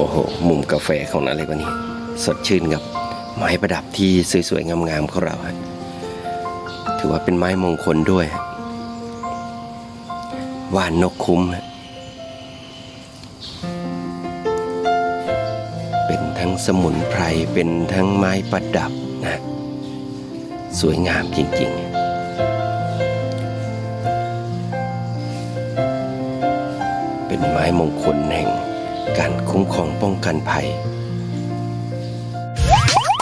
โอ้โห มุมกาแฟของนาเล็กวันนี้ สดชื่นกับ ไม้ประดับที่สวยๆ งามๆของเราถือว่าเป็นไม้มงคลด้วยว่านนกคุ้ม เป็นทั้งสมุนไพร เป็นทั้งไม้ประดับนะ สวยงามจริง ๆเป็นไม้มงคลแห่ง การคุ้มครองป้องกันภัย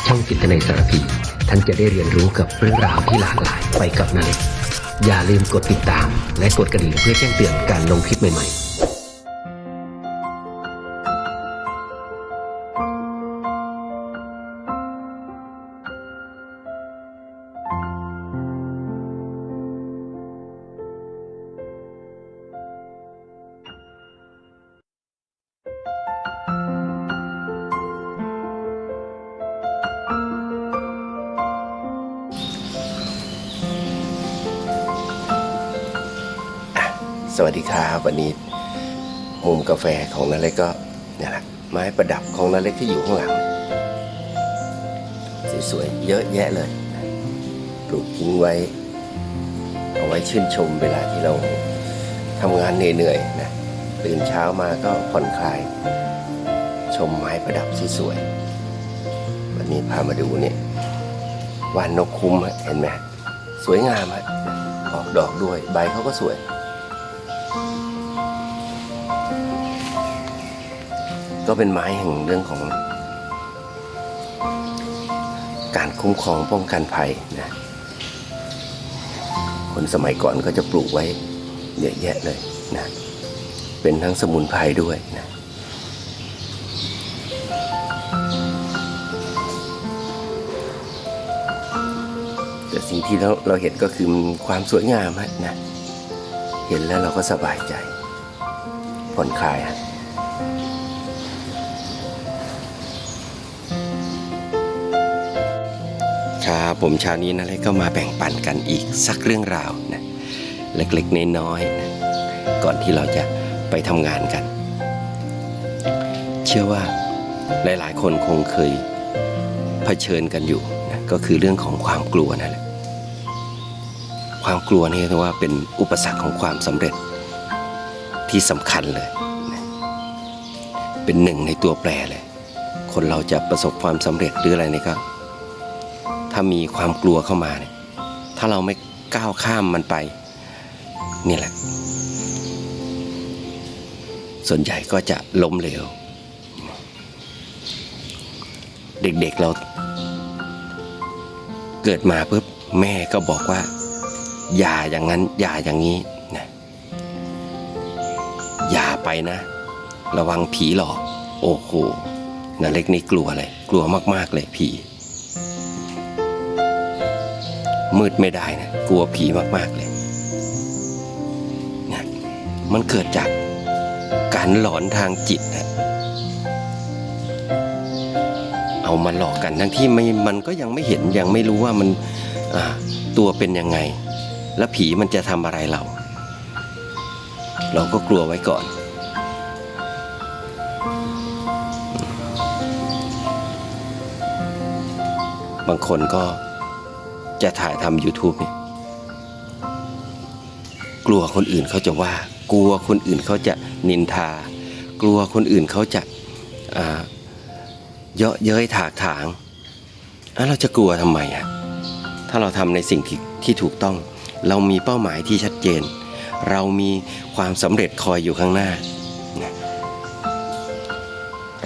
ช่องจิตในสารพีท่านจะได้เรียนรู้กับเรื่องราวที่หลากหลายไปกับนาเล็กอย่าลืมกดติดตาม และกดกระดิ่งเพื่อแจ้งเตือนการลงคลิปใหม่ๆ สวัสดีครับวันนี้มุมกาแฟของนาเล็กก็เนี่ยแหละไม้ประดับของนาเล็กที่อยู่ข้างหลัง สวยๆ เยอะแยะเลยปลูกทิ้งไว้ เอาไว้ชื่นชมเวลาที่เราทำงานเหนื่อยๆนะตื่นเช้ามาก็ผ่อนคลาย ชมไม้ประดับสวยๆวันนี้พามาดูเนี่ยว่านนกคุ้มเห็นไหมสวยงามฮะออกดอกด้วยใบเขาก็สวย ก็เป็นไม้แห่งเรื่องของ การคุ้มครองป้องกันภัยนะคนสมัยก่อนก็จะปลูกไว้เยอะแยะเลยนะเป็นทั้งสมุนไพรด้วยนะแต่สิ่งที่เราเราเห็นก็คือความสวยงามฮะนะ เห็นแล้วเราก็สบายใจผ่อนคลายฮะ ครับ ผมเช้านี้นะเล็กก็มาแบ่งปันกันอีกสักเรื่องราวนะเล็กๆน้อยๆนะก่อนที่เราจะไปทำงานกัน เชื่อว่าหลายๆ คนคงเคยเผชิญกันอยู่นะก็คือเรื่องของความกลัวนั่นแหละความกลัวนี่ถือว่าเป็นอุปสรรคของความสำเร็จที่สำคัญเลยนะเป็นหนึ่งในตัวแปรเลย คนเราจะประสบความสำเร็จหรืออะไรนี่ก็ ถ้ามีความกลัวเข้ามาเนี่ยถ้าเราไม่ก้าวข้ามมันไปนี่แหละ ส่วนใหญ่ก็จะล้มเหลว เด็กๆเราเกิดมาปุ๊บแม่ก็บอกว่า อย่าอย่างนั้น อย่าอย่างนี้นะอย่าไปนะ ระวังผีหลอก โอ้โหนาเล็กนี่กลัวเลย กลัวมากๆเลยผี มืดไม่ได้นะกลัวผีมากๆเลยนี่มันเกิดจากการหลอนทางจิตนะเอามาหลอกกันทั้งที่ไม่มันก็ยังไม่เห็นยังไม่รู้ว่ามันตัวเป็นยังไง แล้วผีมันจะทำอะไรเรา เราก็กลัวไว้ก่อนบางคนก็ จะถ่ายทำ YouTube เนี่ยกลัวคนอื่นเขาจะว่า กลัวคนอื่นเขาจะนินทา กลัวคนอื่นเขาจะเยาะเย้ยถากถางแล้วเราจะกลัวทำไมอะถ้าเราทำในสิ่งที่ที่ถูกต้อง เรามีเป้าหมายที่ชัดเจน เรามีความสำเร็จคอยอยู่ข้างหน้า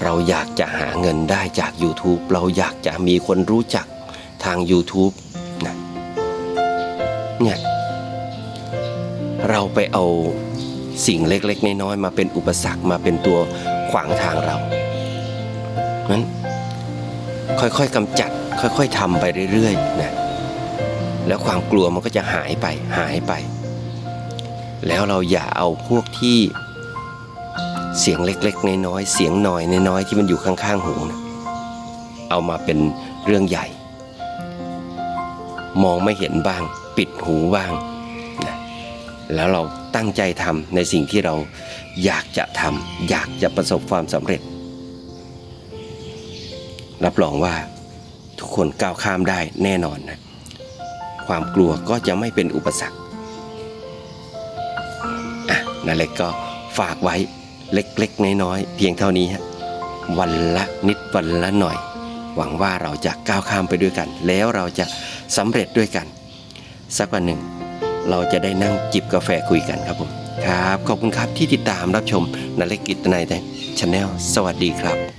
เราอยากจะหาเงินได้จาก YouTube เราอยากจะมีคนรู้จักทาง YouTube เนี่ยเราไปเอาสิ่งเล็กๆน้อยๆมาเป็นอุปสรรคมาเป็นตัวขวางทางเรานั้นค่อยๆกำจัด ค่อยๆทำไปเรื่อยๆนะแล้วความกลัวมันก็จะหายไปหายไป แล้วเราอย่าเอาพวกที่เสียงเล็กๆน้อยๆเสียงหน่อยน้อยๆที่มันอยู่ข้างๆหูนะเอามาเป็นเรื่องใหญ่ มองไม่เห็นบ้าง ปิดหูบ้างนะแล้วเราตั้งใจทำในสิ่งที่เราอยากจะทำอยากจะประสบความสำเร็จ รับรองว่าทุกคนก้าวข้ามได้แน่นอนนะความกลัวก็จะไม่เป็นอุปสรรคอะนั่นแหละก็ฝากไว้เล็กๆ น้อยๆ เพียงเท่านี้ฮะวันละนิดวันละหน่อย หวังว่าเราจะก้าวข้ามไปด้วยกัน แล้วเราจะสำเร็จด้วยกัน สักวันหนึ่ง เราจะได้นั่งจิบกาแฟคุยกันครับผม ครับ ขอบคุณครับที่ติดตามรับชมนาเล็กกิตนายแต่ชาแนลสวัสดีครับ